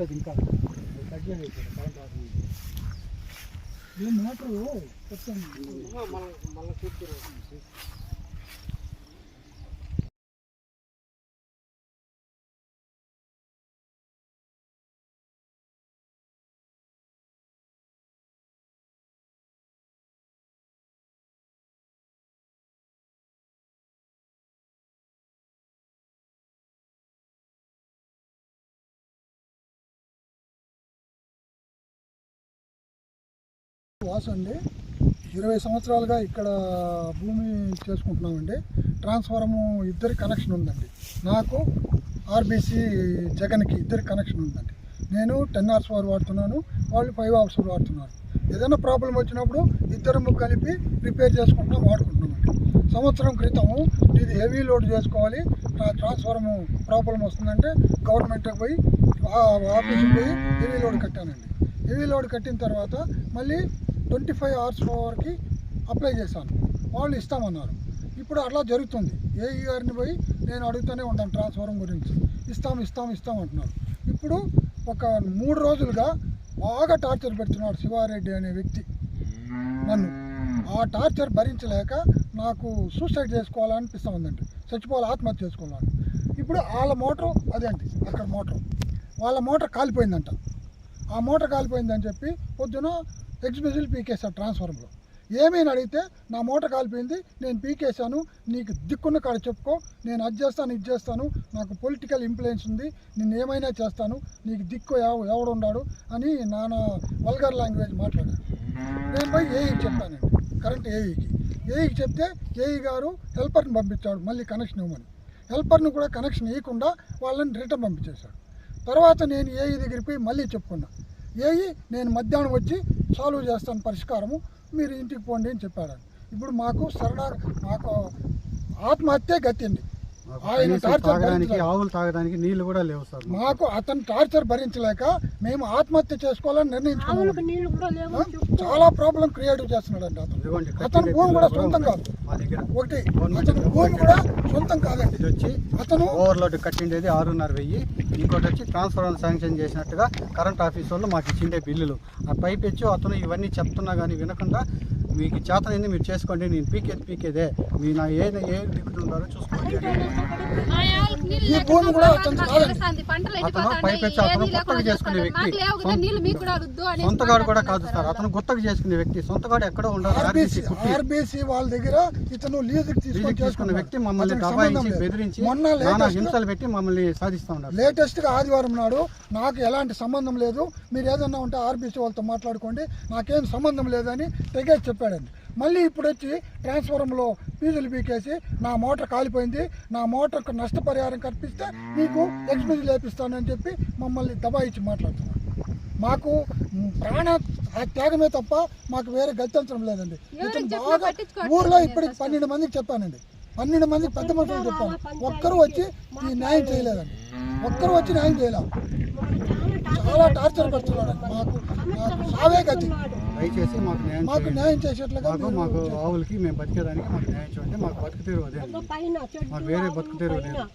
రాలేదు ఇంకా కట్ చేసి కరెంట్ రాదు ఈ మోటారు కొత్త మళ్ళీ వాసు అండి. ఇరవై సంవత్సరాలుగా ఇక్కడ భూమి చేసుకుంటున్నామండి. ట్రాన్స్ఫారము ఇద్దరి కనెక్షన్ ఉందండి. నాకు ఆర్బీసీ జగన్కి ఇద్దరి కనెక్షన్ ఉందండి. నేను టెన్ అవర్స్ వారు వాడుతున్నాను వాళ్ళు ఫైవ్ అవర్స్ వాడుతున్నారు. ఏదైనా ప్రాబ్లం వచ్చినప్పుడు ఇద్దరము కలిపి రిపేర్ చేసుకుంటున్నాం వాడుకుంటున్నామండి. సంవత్సరం క్రితం ఇది హెవీ లోడ్ చేసుకోవాలి ట్రా- ట్రాన్స్ఫారము ప్రాబ్లం వస్తుందంటే గవర్నమెంట్కి పోయి ఆఫీస్కి పోయి హెవీ లోడ్ కట్టానండి. హెవీ లోడ్ కట్టిన తర్వాత మళ్ళీ ట్వంటీ ఫైవ్ అవర్స్ వరకు అప్లై చేశాను. వాళ్ళు ఇస్తామన్నారు. ఇప్పుడు అట్లా జరుగుతుంది. ఏఈ గారిని పోయి నేను అడుగుతూనే ఉంటాను ట్రాన్స్ఫారం గురించి. ఇస్తాం ఇస్తాం ఇస్తాం అంటున్నారు. ఇప్పుడు ఒక మూడు రోజులుగా బాగా టార్చర్ పెడుతున్నాడు శివారెడ్డి అనే వ్యక్తి. నన్ను. ఆ టార్చర్ భరించలేక నాకు సూసైడ్ చేసుకోవాలనిపిస్తూ ఉందండి చచ్చిపోవాలి ఆత్మహత్య చేసుకోవాలని. ఇప్పుడు వాళ్ళ మోటార్ అదే అండి అక్కడ మోటార్. వాళ్ళ మోటార్ కాలిపోయిందంట. ఆ మోటార్ కాలిపోయిందని చెప్పి పొద్దున ఎక్స్పెషల్ పీకేశాను ట్రాన్స్ఫార్మర్లో. ఏమైనా అడిగితే నా మోటార్ కాలిపోయింది నేను పీకేశాను నీకు దిక్కున్న కాడ చెప్పుకో నేను అది చేస్తాను ఇది చేస్తాను నాకు పొలిటికల్ ఇన్ఫ్లుయెన్స్ ఉంది నేను ఏమైనా చేస్తాను నీకు దిక్కు ఎవ- ఎవడున్నాడు అని నాన్న వల్గర్ లాంగ్వేజ్ మాట్లాడాను నేను పోయి ఏఈకి చెప్పానండి కరెంట్ ఏఈకి. ఏఈకి చెప్తే ఏఈ గారు హెల్పర్ని పంపించాడు మళ్ళీ కనెక్షన్ ఇవ్వమని. హెల్పర్ని కూడా కనెక్షన్ ఇవ్వకుండా వాళ్ళని రిటర్న్ పంపించేశాడు. తర్వాత నేను ఏఈ దగ్గరికి పోయి మళ్ళీ చెప్పుకున్నా. ఏఈ నేను మధ్యాహ్నం వచ్చి సాల్వ్ చేస్తాను పరిష్కారము మీరు ఇంటికి పోండి అని చెప్పాడు ఇప్పుడు మాకు సరదా మాకు ఆత్మహత్య గతింది ఆయన కనీసం టార్చర్ తాగడానికి ఆవులు తాగడానికి నీళ్ళు కూడా లేవు సార్. మాకు అతను టార్చర్ భరించలేక మేము ఆత్మహత్య చేసుకోవాలని నిర్ణయించుకున్నాము ఆవులకు నీళ్ళు కూడా లేవు ఆ? చాలా ప్రాబ్లం క్రియేట్ చేస్తున్నాడండి అతను. ఇదిగోండి అతని భూమి కూడా సొంతం కాదు. మా దగ్గర ఒకటి అతని భూమి కూడా సొంతం కాదండి. ఇది వచ్చి అతను ఓవర్లోడ్ కట్టిండేది ఆరున్నర వెయ్యి. ఇంకోటి వచ్చి ట్రాన్స్ఫర్ శాంక్షన్ చేసినట్టుగా కరెంట్ ఆఫీస్ వాళ్ళు మాకు ఇచ్చిండే బిల్లులు. ఆ పైప్ ఇచ్చి అతను ఇవన్నీ చెప్తున్నా కానీ వినకుండా మీకు చేతనైంది మీరు చేసుకోండి. నేను పీకేది పీకేదే. మీ నా ఏ ఏ దిక్కుతుంటారో చూసుకోండి. ఈ భూమి కూడా అతను కాదండి. అతను గుత్తకు చేసుకునే వ్యక్తి. సొంతగాడు కూడా కాదు సార్. అతను గుత్తకు చేసుకునే వ్యక్తి. సొంతగాడు ఎక్కడో ఉండదు ఆర్బీసీ ఆర్బీసీ కుట్టి. ఆర్బీసీ వాళ్ళ దగ్గర ఇతను లీజుకి చేసుకున్న వ్యక్తి మమ్మల్ని దబాయించి లేదు. బెదిరించి మొన్న నానా లేటెస్ట్ హింసలు పెట్టి మమ్మల్ని సాధిస్తూ ఉన్నారు. లేటెస్ట్గా ఆదివారం నాడు నాకు ఎలాంటి సంబంధం లేదు. మీరు ఏదన్నా ఉంటే ఆర్బీసీ వాళ్ళతో మాట్లాడుకోండి. నాకేం సంబంధం లేదని తెగేసి చెప్పాడండి. మళ్ళీ ఇప్పుడు వచ్చి ట్రాన్స్ఫారంలో ఫీజులు పీకేసి నా మోటార్ కాలిపోయింది నా మోటార్కు నష్టపరిహారం కల్పిస్తే మీకు ఎక్స్పీజీ లేపిస్తానని చెప్పి మమ్మల్ని దబాయించి మాట్లాడుతున్నాడు మాకు ప్రాణ త్యాగమే తప్ప మాకు వేరే గత్యంతరం లేదండి. ఇతను బాగా ఊర్లో ఇప్పటికి పన్నెండు మందికి చెప్పానండి. పన్నెండు మందికి పెద్ద మనుషులు చెప్పాను. ఒక్కరు వచ్చి ఈ న్యాయం చేయలేదండి. ఒక్కరు వచ్చి న్యాయం చేయలేదు చాలా టార్చర్ పెడుతున్నాడు. మాకు మాకు సావే గతి. దయచేసి మాకు న్యాయం మాకు చేయండి. న్యాయం చేసేట్లుగా మాకు ఆవులకి మేము బతికేదానికి మాకు న్యాయం చేయండి మాకు బతుకు తీరు అదే మాకు వేరే ఆ బతుకు తెరువు పైన లేదు.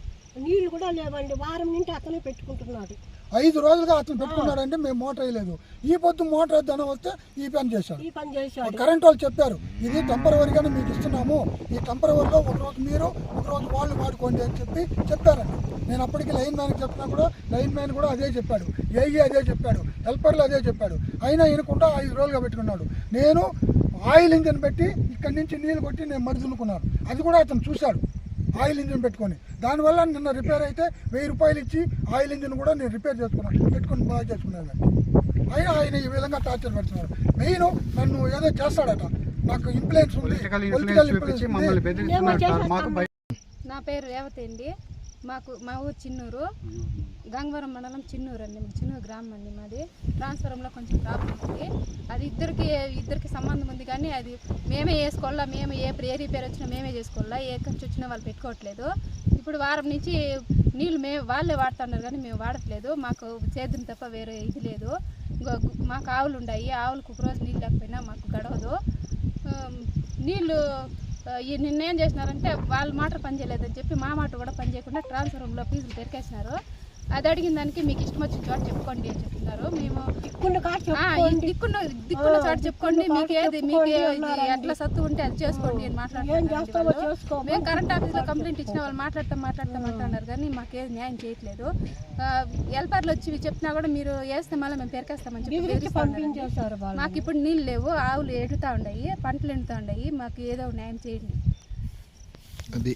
నీళ్ళు కూడా లేవండి. వారం నుండి అతనే పెట్టుకుంటున్నాడు. ఐదు రోజులుగా అతను పెట్టుకున్నాడంటే మేము మోటార్ వేయలేదు. ఈ పొద్దు మోటార్ వేద్దాం వస్తే ఈ పని చేశాడు. ఈ పని చేశాడు. కరెంట్ వాళ్ళు చెప్పారు ఇది టెంపరవరీగానే మీకు ఇస్తున్నాము. ఈ టెంపరవరీలో ఒక రోజు మీరు ఒక రోజు వాళ్ళు వాడుకోండి అని చెప్పి చెప్పారండి నేను అప్పటికి లైన్ మ్యాన్కి చెప్పినా కూడా లైన్ మ్యాన్ కూడా అదే చెప్పాడు. ఏఈ అదే చెప్పాడు. హెల్పర్లు అదే చెప్పాడు. అయినా ఈయనకుండా ఐదు రోజులుగా పెట్టుకున్నాడు. నేను ఆయిల్ ఇంజన్ పెట్టి ఇక్కడి నుంచి నీళ్ళు కొట్టి నేను మరుదునుకున్నాను అది కూడా అతను చూశాడు. ఆయిల్ ఇంజిన్ పెట్టుకొని. దానివల్ల నిన్న రిపేర్ అయితే వెయ్యి రూపాయలు ఇచ్చి ఆయిల్ ఇంజిన్ కూడా నేను రిపేర్ చేసుకున్నాను పెట్టుకొని బాగా చేసుకున్నాను. అయినా ఆయన ఈ విధంగా టార్చర్ పెడుతున్నాడు మెయిన్ నన్ను ఏదో చేస్తాడట. నాకు ఇన్ఫ్లుయెన్స్ ఉంది. పొలిటికల్ పొలిటికల్ ఇన్ఫ్లుయెన్స్ చూపించి మమ్మల్ని బెదిరిస్తున్నారు సార్. మాకు భయం. నా పేరు రేవతి అండి. మాకు మా ఊరు చిన్నూరు. గంగవరం మండలం చిన్నూరు అండి. చిన్నూరు గ్రామం అండి మాది. ట్రాన్స్ఫారంలో కొంచెం ప్రాబ్లం ఉంది. అది ఇద్దరికి ఇద్దరికి సంబంధం ఉంది కానీ అది మేమే వేసుకోవాలా మేము ఏ ఏ పేరు వచ్చినా మేమే చేసుకోవాలా ఏ ఖర్చు వచ్చినా వాళ్ళు పెట్టుకోవట్లేదు. ఇప్పుడు వారం నుంచి నీళ్ళు మే వాళ్ళే వాడుతున్నారు కానీ మేము వాడట్లేదు. మాకు సేద్యం తప్ప వేరే ఇది లేదు. మాకు ఆవులు ఉన్నాయి ఆవులకు ఒక రోజు నీళ్ళు లేకపోయినా మాకు గడవదు. నీళ్ళు ఈ నిన్న ఏం చేసినారంటే వాళ్ళ మాట పని చేయలేదని చెప్పి మా మాట కూడా పని చేయకుండా రూమ్లో ఫీజులు పెరికేసినారు. అది అడిగిన దానికి మీకు ఇష్టం వచ్చిన చోట చెప్పుకోండి అని చెప్తున్నారు మేము కాడ ఈ చెప్పుకోండి. దిక్కున్న దిక్కున్న చోట చెప్పుకోండి. దిక్కున్న మీకు ఏది మీకు. ఎట్లా సత్తు ఉంటే అది చేసుకోండి అని ఏం మాట్లాడుతున్నారు చేస్తావో చేసుకో మేము కరెంట్ ఆఫీస్లో కంప్లైంట్ ఇచ్చిన వాళ్ళు మాట్లాడతాం మాట్లాడతాం అంటున్నారు కానీ మాకేది న్యాయం చేయట్లేదు. ఎల్పార్లు వచ్చి చెప్పినా కూడా మీరు వేస్తే మళ్ళీ మేము పెరికేస్తామని చెప్పి మాకు ఇప్పుడు నీళ్ళు లేవు ఆవులు ఎడుతూ ఉన్నాయి పంటలు ఎండుతూ ఉన్నాయి మాకు ఏదో న్యాయం చేయండి. అది